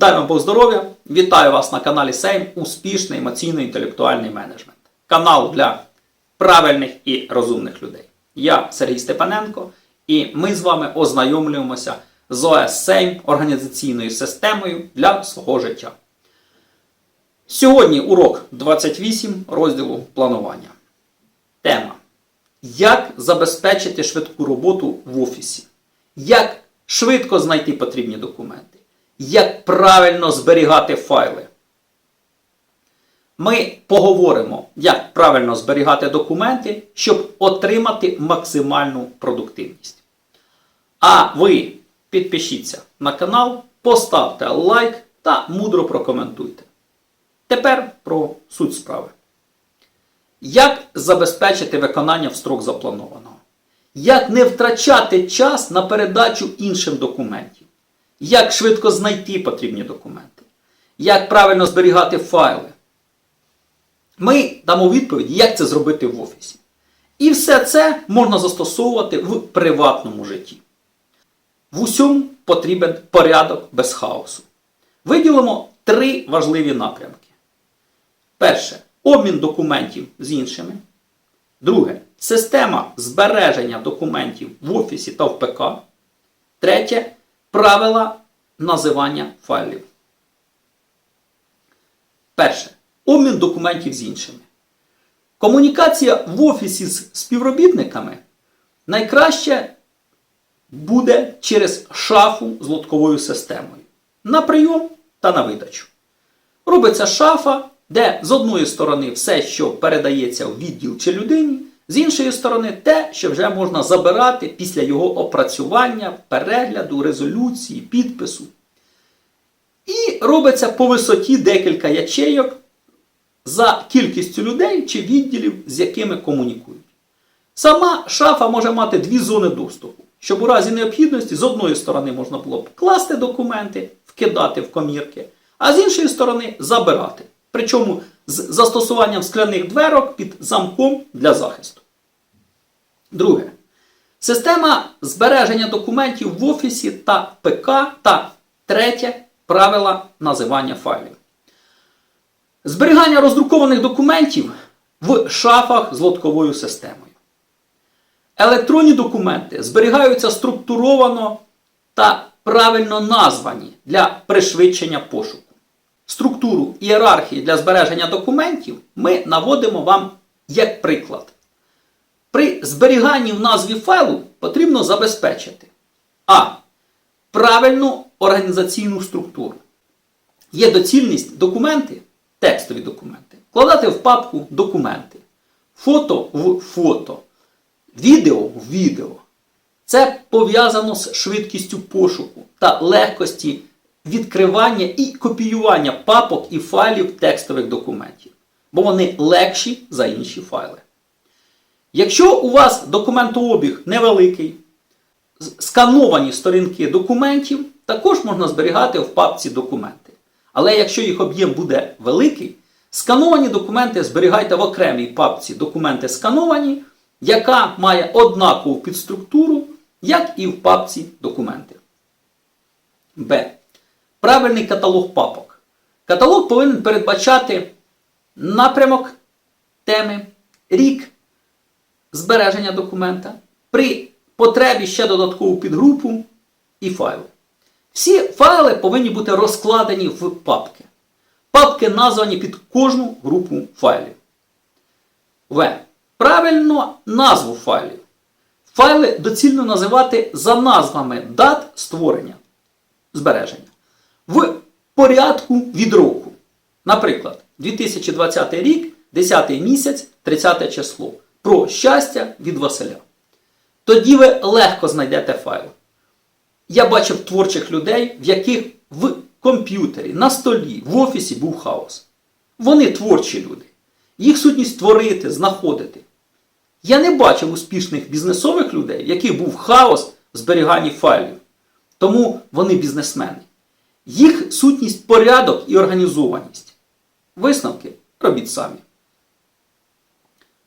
Дай вам Бог здоров'я! Вітаю вас на каналі Сейм Успішний емоційно-інтелектуальний менеджмент. Канал для правильних і розумних людей. Я Сергій Степаненко, і ми з вами ознайомлюємося з ОС Сейм організаційною системою для свого життя. Сьогодні урок 28 розділу планування. Тема. Як забезпечити швидку роботу в офісі? Як швидко знайти потрібні документи? Як правильно зберігати файли? Ми поговоримо, як правильно зберігати документи, щоб отримати максимальну продуктивність. А ви підпишіться на канал, поставте лайк та мудро прокоментуйте. Тепер про суть справи. Як забезпечити виконання в строк запланованого? Як не втрачати час на передачу іншим документів? Як швидко знайти потрібні документи? Як правильно зберігати файли? Ми дамо відповідь, як це зробити в офісі. І все це можна застосовувати в приватному житті. В усьому потрібен порядок без хаосу. Виділимо три важливі напрямки. Перше обмін документів з іншими. Друге система збереження документів в офісі та в ПК. Третє правила називання файлів. Перше. Обмін документів з іншими. Комунікація в офісі з співробітниками найкраще буде через шафу з лотковою системою. На прийом та на видачу. Робиться шафа, де з одної сторони все, що передається в відділ чи людині, з іншої сторони, те, що вже можна забирати після його опрацювання, перегляду, резолюції, підпису. І робиться по висоті декілька ячейок за кількістю людей чи відділів, з якими комунікують. Сама шафа може мати дві зони доступу, щоб у разі необхідності з одної сторони можна було б класти документи, вкидати в комірки, а з іншої сторони забирати. Причому з застосуванням скляних дверок під замком для захисту. Друге. Система збереження документів в офісі та ПК та третє правила називання файлів. Зберігання роздрукованих документів в шафах з лотковою системою. Електронні документи зберігаються структуровано та правильно названі для пришвидшення пошуку. Структуру ієрархії для збереження документів ми наводимо вам як приклад. При зберіганні в назві файлу потрібно забезпечити А. Правильну організаційну структуру. Є доцільність документи, текстові документи, вкладати в папку документи, фото в фото, відео в відео. Це пов'язано з швидкістю пошуку та легкості відкривання і копіювання папок і файлів текстових документів, бо вони легші за інші файли. Якщо у вас документообіг невеликий, скановані сторінки документів також можна зберігати в папці документи. Але якщо їх об'єм буде великий, скановані документи зберігайте в окремій папці документи скановані, яка має однакову підструктуру, як і в папці документи. Б. Правильний каталог папок. Каталог повинен передбачати напрямок теми, рік збереження документа, при потребі ще додаткову підгрупу і файли. Всі файли повинні бути розкладені в папки. Папки названі під кожну групу файлів. В. Правильно назву файлів. Файли доцільно називати за назвами дат створення збереження. В порядку від року. Наприклад, 2020 рік, 10 місяць, 30 число. Про щастя від Василя. Тоді ви легко знайдете файл. Я бачив творчих людей, в яких в комп'ютері, на столі, в офісі був хаос. Вони творчі люди. Їх сутність творити, знаходити. Я не бачив успішних бізнесових людей, в яких був хаос в зберіганні файлів. Тому вони бізнесмени. Їх сутність порядок і організованість. Висновки робіть самі.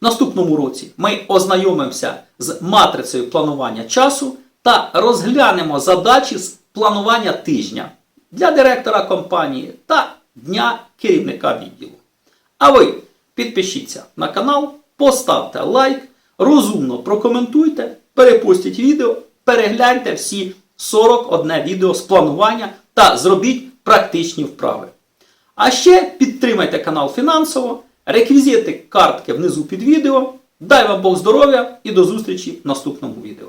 Наступному році ми ознайомимося з матрицею планування часу та розглянемо задачі з планування тижня для директора компанії та дня керівника відділу. А ви підпишіться на канал, поставте лайк, розумно прокоментуйте, перепостіть відео, перегляньте всі 41 відео з планування та зробіть практичні вправи. А ще підтримайте канал фінансово, реквізити картки внизу під відео. Дай вам Бог здоров'я і до зустрічі в наступному відео.